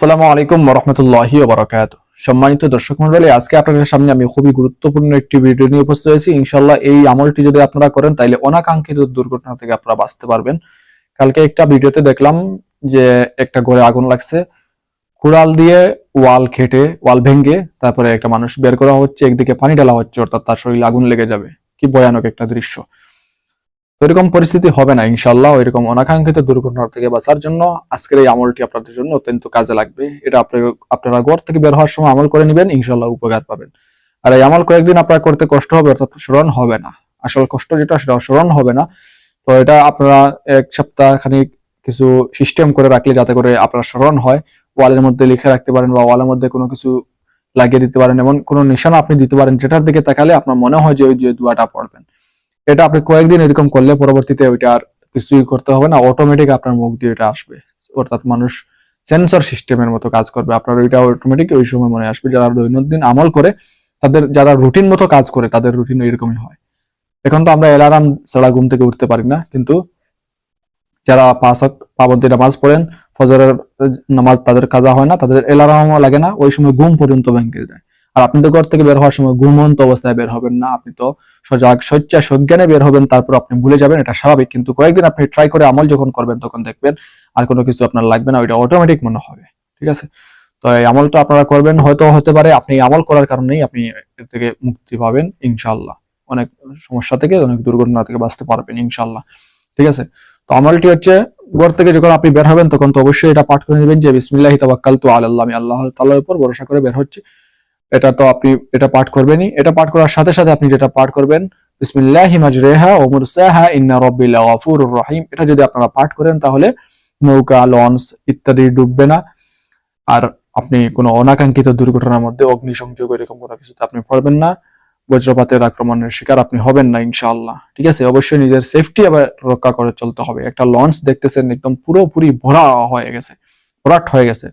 আসসালামু আলাইকুম রহমতুল্লাহি বারাকাত। সম্মানিত দর্শক মন্ডলী আজকে আপনাদের সামনে আমি খুবই গুরুত্বপূর্ণ একটি ভিডিও নিয়ে উপস্থিত হয়েছি। ইনশাল্লাহ এই আমলটি যদি আপনারা করেন, তাহলে অনাকাঙ্ক্ষিত দুর্ঘটনা থেকে আপনারা বাঁচতে পারবেন। কালকে একটা ভিডিওতে দেখলাম যে একটা ঘরে আগুন লাগছে। কুড়াল দিয়ে ওয়াল খেটে ওয়াল ভেঙে তারপরে একটা মানুষ বের করা হচ্ছে, একদিকে পানি ঢালা হচ্ছে, অর্থাৎ তার শরীরে আগুন লেগে যাবে। কি ভয়ানক একটা দৃশ্য। তো এরকম পরিস্থিতি হবে না ইনশাল্লাহ এরকম অনাকাঙ্ক্ষিত দুর্ঘটনা থেকে বাঁচার জন্য আজকের এই আমলটি আপনাদের জন্য অত্যন্ত কাজে লাগবে। এটা আপনার ঘর থেকে বের হওয়ার সময় আমল করে নেবেন ইনশাল্লাহ উপকার পাবেন। আর এই আমল কয়েকদিন আপনার করতে কষ্ট হবে, অর্থাৎ স্মরণ হবে না। আসল কষ্ট যেটা, সেটা স্মরণ হবে না। তো এটা আপনারা এক সপ্তাহ খানিক কিছু সিস্টেম করে রাখলে যাতে করে আপনার স্মরণ হয়। ওয়ালের মধ্যে লিখে রাখতে পারেন বা ওয়ালের মধ্যে কোনো কিছু লাগিয়ে দিতে পারেন। এমন কোনো নিশানা আপনি দিতে পারেন, যেটার দিকে তাকালে আপনার মনে হয় যে ওই যে দুয়াটা পড়বেন। এটা আপনি কয়েকদিন এরকম করলে পরবর্তীতে ওইটা আর কিছুই করতে হবে না অটোমেটিক আপনার মুখ দিয়ে এটা আসবে। অর্থাৎ মানুষ সেন্সর সিস্টেমের মতো কাজ করবে। আপনার ওইটা অটোমেটিক ওই সময় মনে আসবে। যারা দৈনন্দিন আমল করে, তাদের যারা রুটিন মতো কাজ করে, তাদের রুটিন এরকমই হয়। এখন তো আমরা অ্যালার্ম ছাড়া ঘুম থেকে উঠতে পারি না, কিন্তু যারা পাঁচ পাবন্দি নামাজ পড়েন, ফজরের নামাজ তাদের কাজা হয় না, তাদের অ্যালার্মও লাগে না, ওই সময় ঘুম পর্যন্ত ভেঙে যায়। আর আপনি তো ঘর থেকে বের হওয়ার সময় ঘুমন্ত অবস্থায় বের হবেন না, আপনি তো সজাগ সজ্জা সজ্ঞানে বের হবেন, তারপর আপনি ভুলে যাবেন, এটা স্বাভাবিক। কিন্তু কয়েকদিন আপনি ট্রাই করে আমল যখন করবেন, তখন দেখবেন আর কোনো কিছু আপনার লাগবে না, ওইটা অটোমেটিক মনে হবে, ঠিক আছে? তো এই আমলটা আপনারা করবেন, হয়তো হতে পারে আপনি আমল করার কারণেই আপনি এর থেকে মুক্তি পাবেন ইনশাল্লাহ অনেক সমস্যা থেকে, অনেক দুর্ঘটনা থেকে বাঁচতে পারবেন ইনশাল্লাহ ঠিক আছে? তো আমলটি হচ্ছে, ঘর থেকে যখন আপনি বের হবেন, তখন তো অবশ্যই এটা পাঠ করে নেবেন যে, বিসমিল্লাহি তাওয়াক্কালতু আলাল্লাহ আমি আল্লাহ তাআলার উপর ভরসা করে বের হচ্ছে। এটা তো আপনি, এটা পাঠ করবেনই। এটা পাঠ করার সাথে সাথে আপনি যেটা পাঠ করবেন রহিম। এটা যদি আপনারা পাঠ করেন, তাহলে নৌকা, লঞ্চ ইত্যাদি ডুববে না। আর আপনি কোনো অনাকাঙ্ক্ষিত দুর্ঘটনার মধ্যে অগ্নিসংযোগ এরকম কোনো কিছুতে আপনি পড়বেন না। বজ্রপাতের আক্রমণের শিকার আপনি হবেন না, ইনশাআল্লাহ। ঠিক আছে? অবশ্যই নিজের সেফটি আবার রক্ষা করে চলতে হবে। একটা লঞ্চ দেখতেছেন, একদম পুরোপুরি ভরা হয়ে গেছে, ভরাট হয়ে গেছে।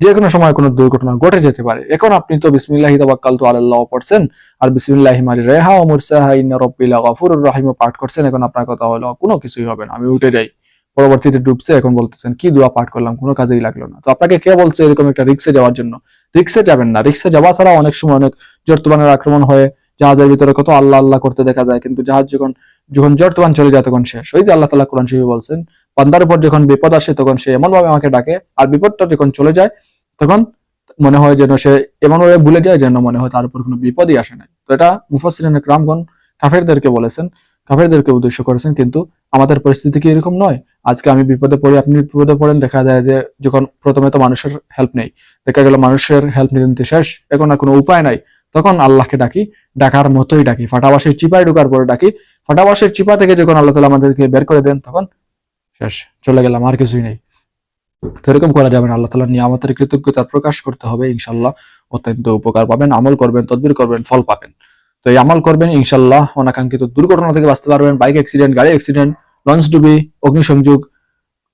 যে কোনো সময় কোনো দুর্ঘটনা ঘটে যেতে পারে। এখন আপনি তো বিসমিল্লাহি তাওয়াক্কালতু আলাল্লাহ পড়ছেন, আর বিসমিল্লাহি মারি রেহা ও মুরসাহা, ইন্না রাব্বিল গাফুরুর রহিম পাঠ করছেন। এখন আপনার কথা হলো, কোনো কিছুই হবে না, আমি উঠে যাই। পরবর্তীতে ডুবছে, এখন বলতেছেন, কি দোয়া পাঠ করলাম, কোনো কাজেই লাগল না। তো আপনাকে কে বলছে এরকম একটা রিক্সে যাওয়ার জন্য? রিক্সে যাবেন না। রিক্সে যাওয়া ছাড়া অনেক সময় অনেক জর্তবানের আক্রমণ হয়ে, জাহাজের ভিতরে কত আল্লাহ আল্লাহ করতে দেখা যায়, কিন্তু জাহাজ যখন যখন জর্তবান চলে যায় তখন শেষ। ওই যে আল্লাহ তালা কোরআন শরীফে বলছেন, বান্দার উপর যখন বিপদ আসে তখন সে এমন ভাবে আমাকে ডাকে, আর বিপদটা যখন চলে যায় তখন মনে হয় যেন সে এমন ভাবে ভুলে যায় যেন মনে হয় তার উপর কোনো বিপদই আসে নাই। তো এটা মুফাসরিন রামগণ কাফেরদেরকে বলেছেন, কাফেরদেরকে উদ্দেশ্য করেছেন, কিন্তু আমাদের পরিস্থিতি কি এরকম নয়? আজকে আমি বিপদে পড়ি, আপনি বিপদে পড়েন, দেখা যায় যে যখন প্রথমে তো মানুষের হেল্প নেই, দেখা গেল মানুষের হেল্প নিতে শেষ, এখন আর কোনো উপায় নাই। তখন আল্লাহকে ডাকি, ডাকার মতোই ডাকি, ফাটাবাসের চিপায় ঢোকার পরে ডাকি। ফাটাবাসের চিপা থেকে যখন আল্লাহ তালা আমাদেরকে বের করে দেন, তখন শেষ, চলে গেলাম, আর কিছুই নেই। তো এরকম করা যাবে না। আল্লাহ তালা নিয়ে আমাদের কৃতজ্ঞতা প্রকাশ করতে হবে ইনশাল্লাহ অত্যন্ত উপকার পাবেন, আমল করবেন, তদবির করবেন, ফল পাবেন। তো এই আমল করবেন ইনশাল্লাহ অনাকাঙ্ক্ষিত দুর্ঘটনা থেকে বাঁচতে পারবেন, বাইক অ্যাক্সিডেন্ট গাড়ি অ্যাক্সিডেন্ট লঞ্চ ডুবি অগ্নিসংযোগ,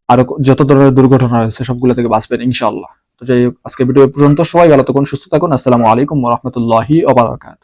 আরও যত ধরনের দুর্ঘটনা রয়েছে সবগুলো থেকে বাঁচবেন ইনশাল্লাহ তো যাই আজকে ভিডিও পর্যন্ত। সবাই ভালো থাকুন, সুস্থ থাকুন। আসসালামু আলাইকুম রহমতুল্লাহি ওবরাকাত